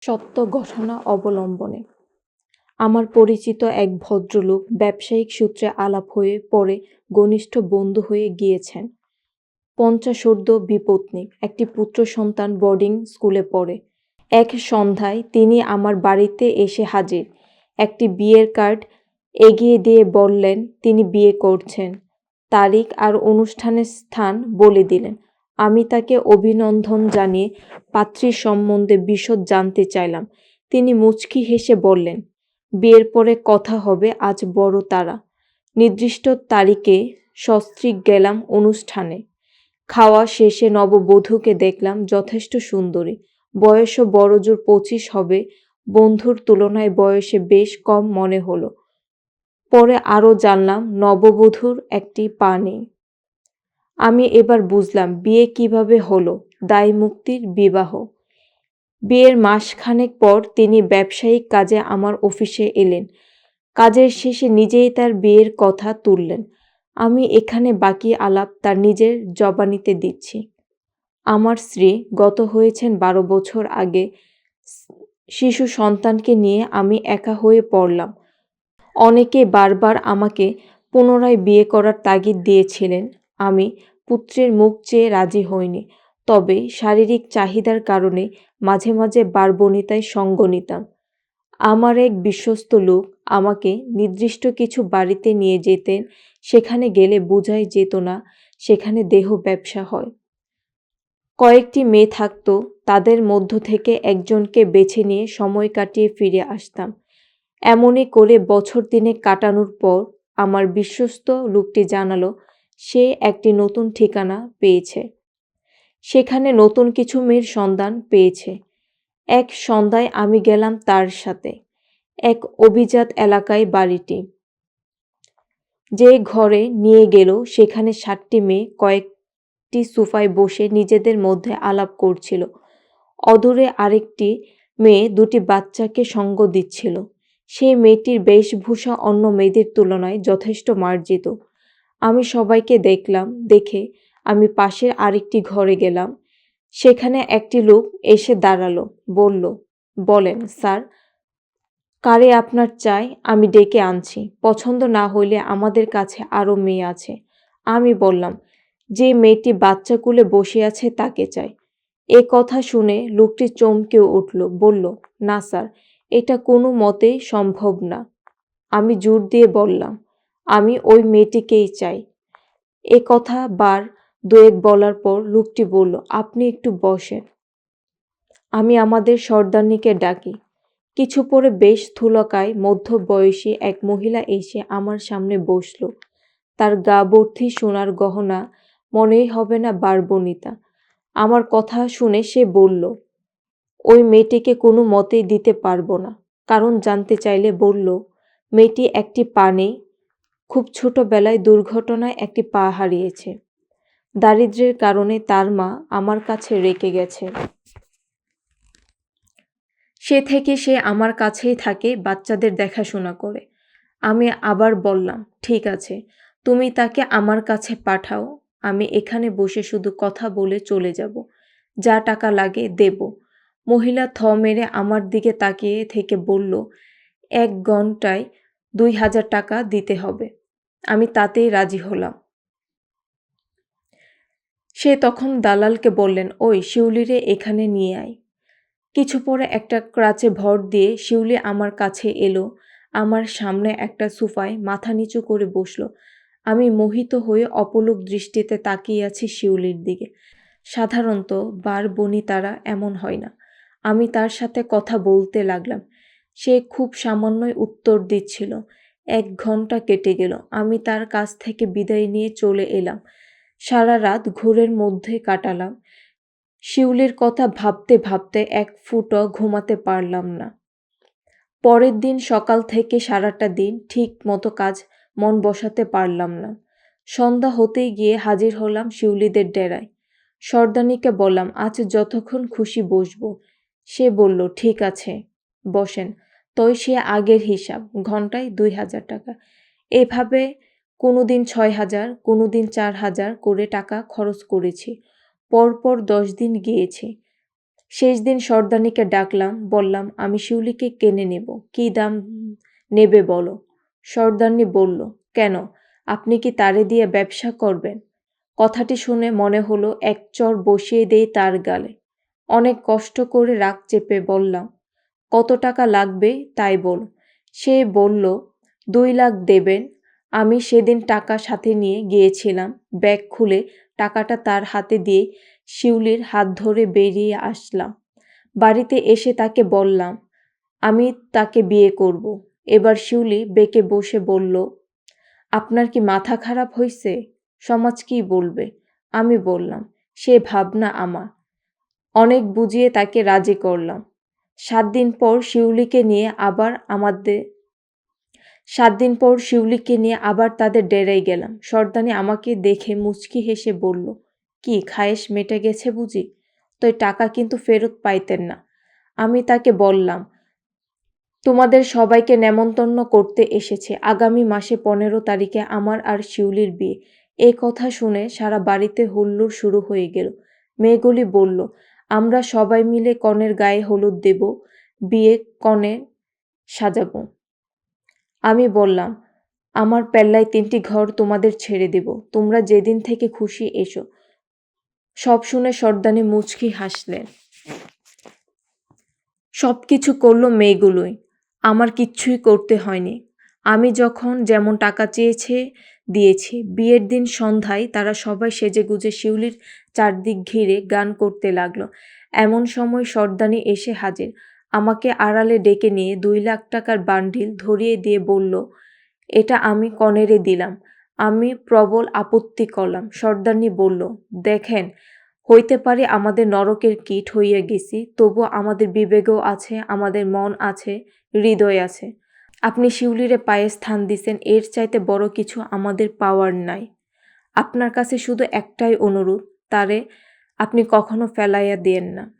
সত্য ঘটনা অবলম্বনে। আমার পরিচিত এক ভদ্রলোক ব্যবসায়িক সূত্রে আলাপ হয়ে পরে ঘনিষ্ঠ বন্ধু হয়ে গিয়েছেন। পঞ্চাশোর্ধ্ব বিপত্নী, একটি পুত্র সন্তান বোর্ডিং স্কুলে পড়ে। এক সন্ধ্যায় তিনি আমার বাড়িতে এসে হাজির। একটি বিয়ের কার্ড এগিয়ে দিয়ে বললেন, তিনি বিয়ে করছেন। তারিখ আর অনুষ্ঠানের স্থান বলে দিলেন। আমি তাকে অভিনন্দন জানিয়ে পাত্রীর সম্বন্ধে বিশদ জানতে চাইলাম। তিনি মুচকি হেসে বললেন, বিয়ের পরে কথা হবে, আজ বড় তারা। নির্দিষ্ট তারিখে সস্ত্রীক গেলাম অনুষ্ঠানে। খাওয়া শেষে নববধূকে দেখলাম যথেষ্ট সুন্দরী। বয়সও বড়জোর পঁচিশ হবে। বন্ধুর তুলনায় বয়সে বেশ কম মনে হলো। পরে আরও জানলাম, নববধূর একটি পা নেই। আমি এবার বুঝলাম বিয়ে কীভাবে হলো। দায় মুক্তির বিবাহ। বিয়ের মাসখানেক পর তিনি ব্যবসায়িক কাজে আমার অফিসে এলেন। কাজের শেষে নিজেই তার বিয়ের কথা তুললেন। আমি এখানে বাকি আলাপ তার নিজের জবানিতে দিচ্ছি। আমার স্ত্রী গত হয়েছেন বারো বছর আগে। শিশু সন্তানকে নিয়ে আমি একা হয়ে পড়লাম। অনেকে বারবার আমাকে পুনরায় বিয়ে করার তাগিদ দিয়েছিলেন। আমি পুত্রের মুখ চেয়ে রাজি হইনি তবে শারীরিক চাহিদার কারণে মাঝে মাঝে বারবনিতায় সঙ্গ নিতাম। আমার এক বিশ্বস্ত লোক আমাকে নির্দিষ্ট কিছু বাড়িতে নিয়ে যেতেন, সেখানে গেলে বোঝাই যেত না, সেখানে দেহ ব্যবসা হয়। কয়েকটি মেয়ে থাকতো, তাদের মধ্য থেকে একজনকে বেছে নিয়ে সময় কাটিয়ে ফিরে আসতাম। এমনই করে বছর দিনে কাটানোর পর আমার বিশ্বস্ত লোকটি জানালো সে একটি নতুন ঠিকানা পেয়েছে। সেখানে নতুন কিছু মেয়ের সন্ধান পেয়েছে। এক সন্ধ্যায় আমি গেলাম তার সাথে। এক অভিজাত এলাকায় বাড়িটি। যে ঘরে নিয়ে গেল, সেখানে ষাটটি মেয়ে কয়েকটি সোফায় বসে নিজেদের মধ্যে আলাপ করছিল। অদূরে আরেকটি মেয়ে দুটি বাচ্চাকে সঙ্গ দিচ্ছিল। সেই মেয়েটির বেশভূষা অন্য মেয়েদের তুলনায় যথেষ্ট মার্জিত। আমি সবাইকে দেখলাম, দেখে আমি পাশের আরেকটি ঘরে গেলাম। সেখানে একটি লোক এসে দাঁড়াল, বলল, বলেন, স্যার, কারে আপনার চাই? আমি ডেকে আনছি। পছন্দ না হইলে আমাদের কাছে আরও মেয়ে আছে। আমি বললাম, যে মেয়েটি বাচ্চা কুলে বসে আছে তাকে চাই। এ কথা শুনে লোকটি চমকে উঠল, বলল, না, স্যার, এটা কোনো মতেই সম্ভব না। আমি জোর দিয়ে বললাম আমি ওই মেয়েটিকেই চাই। এ কথা বার দুয়েক বলার পর লোকটি বলল, আপনি একটু বসেন। আমি আমাদের সর্দারনিকে ডাকি। কিছু পরে বেশ স্থূলকায় মধ্যবয়সী এক মহিলা এসে আমার সামনে বসল। তার গা ভর্তি সোনার গহনা মনেই হবে না বারবনিতা আমার কথা শুনে সে বলল, ওই মেয়েটিকে কোনো মতেই দিতে পারব না। কারণ জানতে চাইলে বলল, মেয়েটি একটি পা নেই খুব ছোটবেলায় দুর্ঘটনায় একটি পা হারিয়েছে। দারিদ্র্যের কারণে তার মা আমার কাছে রেখে গেছে। সে থেকে সে আমার কাছেই থাকে, বাচ্চাদের দেখাশোনা করে। আমি আবার বললাম, ঠিক আছে, তুমি তাকে আমার কাছে পাঠাও, আমি এখানে বসে শুধু কথা বলে চলে যাব। যা টাকা লাগে দেব। মহিলা থ মেরে আমার দিকে তাকিয়ে থেকে বলল, এক ঘন্টায় দুই হাজার টাকা দিতে হবে। আমি তাতেই রাজি হলাম। সে তখন দালালকে বললেন, ওই শিউলিরে এখানে নিয়ে আয়। কিছু পরে একটা ক্রাচে ভর দিয়ে শিউলি আমার কাছে এলো। আমার সামনে একটা সোফায় মাথা নিচু করে বসল। আমি মোহিত হয়ে অপলক দৃষ্টিতে তাকিয়ে আছি শিউলির দিকে। সাধারণত বার বনি তারা এমন হয় না। আমি তার সাথে কথা বলতে লাগলাম। সে খুব সামান্যই উত্তর দিচ্ছিল। এক ঘণ্টা কেটে গেল। আমি তার কাছ থেকে বিদায় নিয়ে চলে এলাম। সারা রাত ঘোরের মধ্যে কাটালাম। শিউলির কথা ভাবতে ভাবতে এক ফুটও ঘুমাতে পারলাম না। পরের দিন সকাল থেকে সারাটা দিন ঠিক মতো কাজ মন বসাতে পারলাম না। সন্ধ্যা হতেই গিয়ে হাজির হলাম শিউলিদের ডেরায়। সর্দানিকে বললাম, আজ যতক্ষণ খুশি বসবো। সে বলল, ঠিক আছে, বসেন। তই সে আগের হিসাব, ঘন্টায় দুই হাজার টাকা। এভাবে কোনো দিন ছয় হাজার কোনো দিন চার হাজার করে টাকা খরচ করেছি। পরপর দশ দিন গিয়েছি। শেষ দিন সর্দানিকে ডাকলাম, বললাম, আমি শিউলিকে কেনে নেব, কী দাম নেবে বলো? সর্দারনি বলল, কেন? আপনি কি তারে দিয়ে ব্যবসা করবেন? কথাটি শুনে মনে হলো, এক চর বসিয়ে দেই তার গালে। অনেক কষ্ট করে রাগ চেপে বললাম কত টাকা লাগবে তাই বল। সে বলল, দুই লাখ দেবেন। আমি সেদিন টাকা সাথে নিয়ে গিয়েছিলাম। ব্যাগ খুলে টাকাটা তার হাতে দিয়ে শিউলির হাত ধরে বেরিয়ে আসলাম। বাড়িতে এসে তাকে বললাম, আমি তাকে বিয়ে করব। এবার শিউলি বেঁকে বসে বলল, আপনার কি মাথা খারাপ হয়েছে সমাজ কি বলবে? আমি বললাম, সে ভাবনা আমার। অনেক বুঝিয়ে তাকে রাজি করলাম। সাত দিন পর শিউলিকে নিয়ে আবার আমাদের, সাত দিন পর শিউলিকে নিয়ে আবার তাদের ডেরাই গেলাম। সর্দানি আমাকে দেখে মুচকি হেসে বলল, কি, খায়েশ মেটে গেছে বুঝি? তুই টাকা কিন্তু ফেরত পাইতেন না। আমি তাকে বললাম, তোমাদের সবাইকে নেমন্তন্ন করতে এসেছে। আগামী মাসে পনেরো তারিখে আমার আর শিউলির বিয়ে। এই কথা শুনে সারা বাড়িতে হুল্লোড় শুরু হয়ে গেল। মেয়েগুলি বলল আমরা সবাই মিলে কনের গায়ে হলুদ দেব, বিয়ে কনে সাজাবো। আমি বললাম, আমার পেল্লায় তিনটি ঘর তোমাদের ছেড়ে দেব, তোমরা যেদিন থেকে খুশি এসো। সব শুনে সর্দানি মুচকি হাসলেন। সব কিছু করল মেয়েগুলোই, আমার কিচ্ছুই করতে হয়নি। আমি যখন যেমন টাকা চেয়েছে দিয়েছি। বিয়ের দিন সন্ধ্যায় তারা সবাই সেজে গুজে শিউলির চারদিক ঘিরে গান করতে লাগল। এমন সময় সর্দানি এসে হাজির। আমাকে আড়ালে ডেকে নিয়ে দুই লাখ টাকার বান্ডিল ধরিয়ে দিয়ে বলল, এটা আমি কনেরে দিলাম। আমি প্রবল আপত্তি করলাম। সর্দারনি বলল, দেখেন, হইতে পারে আমাদের নরকের কীট হইয়া গেছি তবু আমাদের বিবেকও আছে, আমাদের মন আছে, হৃদয় আছে। আপনি শিউলিরে পায়ে স্থান দিছেন, এর চাইতে বড় কিছু আমাদের পাওয়ার নাই। আপনার কাছে শুধু একটাই অনুরোধ, তারে আপনি কখনো ফেলাইয়া দিয়েন না।